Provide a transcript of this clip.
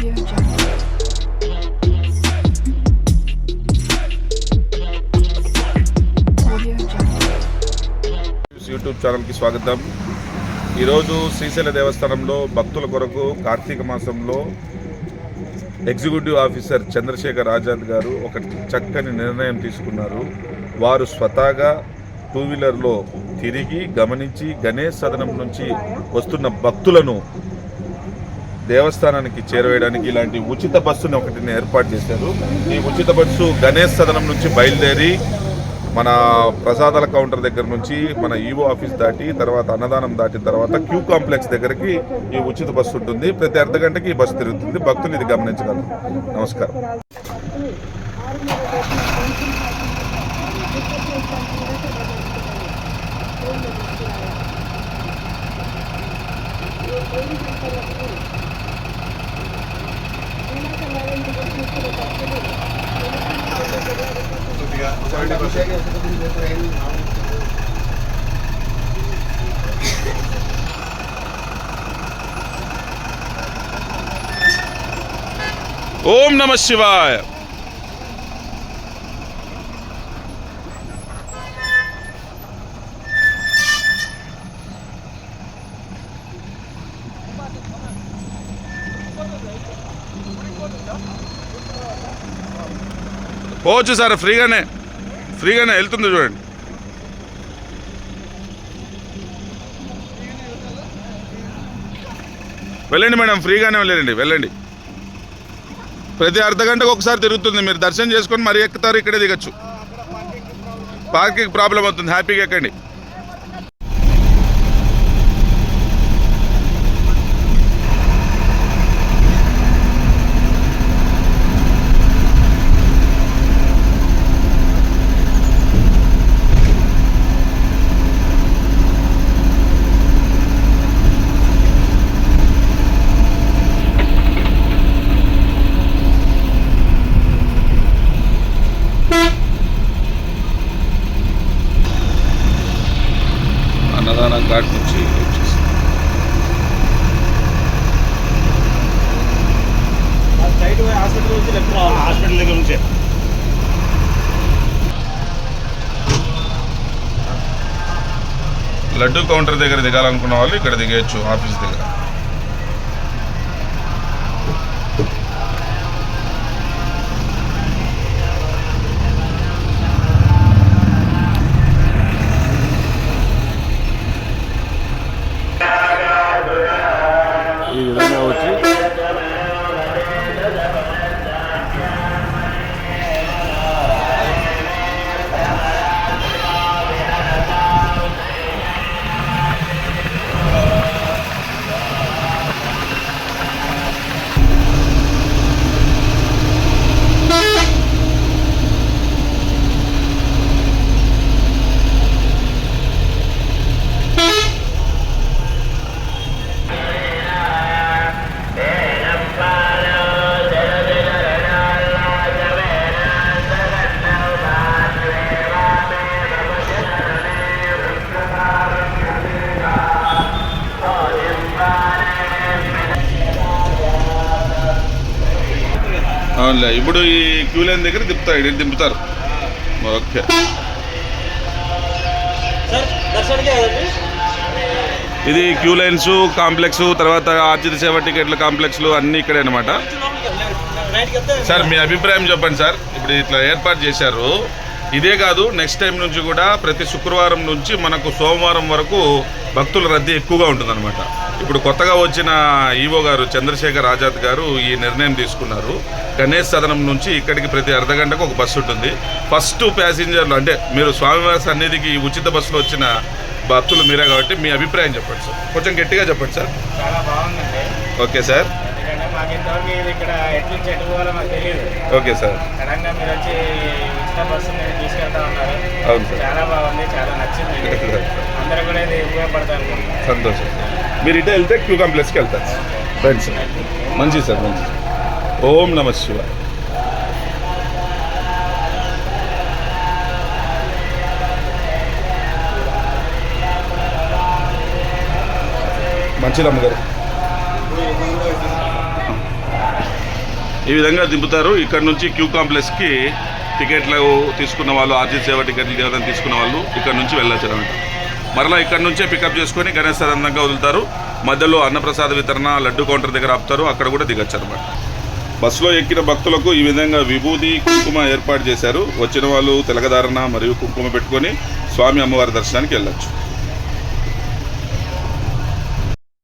YouTube ఛానల్కి స్వాగతం. ఈరోజు శ్రీశైల దేవస్థానంలో భక్తుల కొరకు కార్తీక మాసంలో ఎగ్జిక్యూటివ్ ఆఫీసర్ చంద్రశేఖర్ ఆజాద్ గారు ఒక చక్కని నిర్ణయం తీసుకున్నారు. వారు స్వతహాగా టూ వీలర్లో తిరిగి గమనించి గణేష్ సదనం నుంచి వస్తున్న భక్తులను దేవస్థానానికి చేరవేయడానికి ఇలాంటి ఉచిత బస్సుని ఒకటిని ఏర్పాటు చేశారు. ఈ ఉచిత బస్సు గణేష్ సదనం నుంచి బయలుదేరి మన ప్రసాదాల కౌంటర్ దగ్గర నుంచి మన ఈవో ఆఫీస్ దాటి తర్వాత అన్నదానం దాటిన తర్వాత క్యూ కాంప్లెక్స్ దగ్గరికి ఈ ఉచిత బస్సు ఉంటుంది. ప్రతి అర్ధ గంటకి ఈ బస్సు తిరుగుతుంది. భక్తులు ఇది గమనించగలరు. నమస్కారం. ఓం నమ శివాయ పోవచ్చు సార్ ఫ్రీగానే ఫ్రీగానే వెళ్తుంది చూడండి. వెళ్ళండి మేడం ఫ్రీగానే వెళ్ళండి వెళ్ళండి. ప్రతి అర్ధ గంటకు ఒకసారి తిరుగుతుంది మీరు దర్శనం చేసుకొని మరీ ఎక్కుతారు ఇక్కడే దిగచ్చు. పార్కింగ్ ప్రాబ్లం అవుతుంది హ్యాపీగా ఎక్కండి. అన్నదానం ఘాట్ హాస్పిటల్ దగ్గర నుంచే. లడ్డు కౌంటర్ దగ్గర దిగాలనుకున్న వాళ్ళు ఇక్కడ దిగేయచ్చు ఆఫీస్ దగ్గర. అవునులే ఇప్పుడు ఈ క్యూ లైన్ దగ్గర దింపుతారు దింపుతారు ఓకే. ఇది క్యూ లైన్స్ కాంప్లెక్స్ తర్వాత ఆర్జిత సేవ టికెట్ల కాంప్లెక్స్లు అన్నీ ఇక్కడే అనమాట సార్ మీ అభిప్రాయం చెప్పండి సార్. ఇప్పుడు ఇట్లా ఏర్పాటు చేశారు. ఇదే కాదు నెక్స్ట్ టైం నుంచి కూడా ప్రతి శుక్రవారం నుంచి మనకు సోమవారం వరకు భక్తుల రద్దీ ఎక్కువగా ఉంటుందన్నమాట. ఇప్పుడు కొత్తగా వచ్చిన ఈవో గారు చంద్రశేఖర్ ఆజాద్ గారు ఈ నిర్ణయం తీసుకున్నారు. గణేష్ సదనం నుంచి ఇక్కడికి ప్రతి అర్ధ గంటకు ఒక బస్సు ఉంటుంది. ఫస్ట్ ప్యాసింజర్లు అంటే మీరు స్వామివారి సన్నిధికి ఈ ఉచిత బస్సులో వచ్చిన భక్తులు మీరే కాబట్టి మీ అభిప్రాయం చెప్పండి సార్. కొంచెం గట్టిగా చెప్పండి సార్. చాలా బాగుందండి. Okay sir. ఎందుకంటే మాకు ఇంతవరకు ఇది ఇక్కడ ఎట్ల నుంచి ఎటు పోవాలో మాకు తెలియదు. Okay sir. సడన్గా మీరు వచ్చి ఉచిత బస్సు మీద తీసుకెళ్తా ఉన్నారు అవును సార్. చాలా బాగుంది చాలా నచ్చింది. అందరూ కూడా ఇది సంతోషం మీరు ఇటే వెళ్తే క్యూ కాంప్లెక్స్కి వెళ్తారు రండి సార్. మంచిది సార్ మంచిది. ఓం నమ శివ మంచిదమ్మ గారు ఈ విధంగా దింపుతారు. ఇక్కడ నుంచి క్యూ కాంప్లెక్స్కి టికెట్లు తీసుకున్న వాళ్ళు ఆర్జీ సేవ టికెట్లు ఏదైనా తీసుకున్న వాళ్ళు ఇక్కడ నుంచి వెళ్ళొచ్చు అనమాట మరలా ఇక్కడ నుంచే పికప్ చేసుకొని గణేష్ అందంగా వదులుతారు. మధ్యలో అన్నప్రసాద వితరణ లడ్డు కౌంటర్ దగ్గర ఆపుతారు. అక్కడ కూడా దిగచ్చు అనమాట బస్సులో ఎక్కిన భక్తులకు ఈ విధంగా విభూది కుంకుమ ఏర్పాటు చేశారు. వచ్చిన వాళ్ళు తెలగదారణ మరియు కుంకుమ పెట్టుకొని స్వామి అమ్మవారి దర్శనానికి వెళ్ళొచ్చు.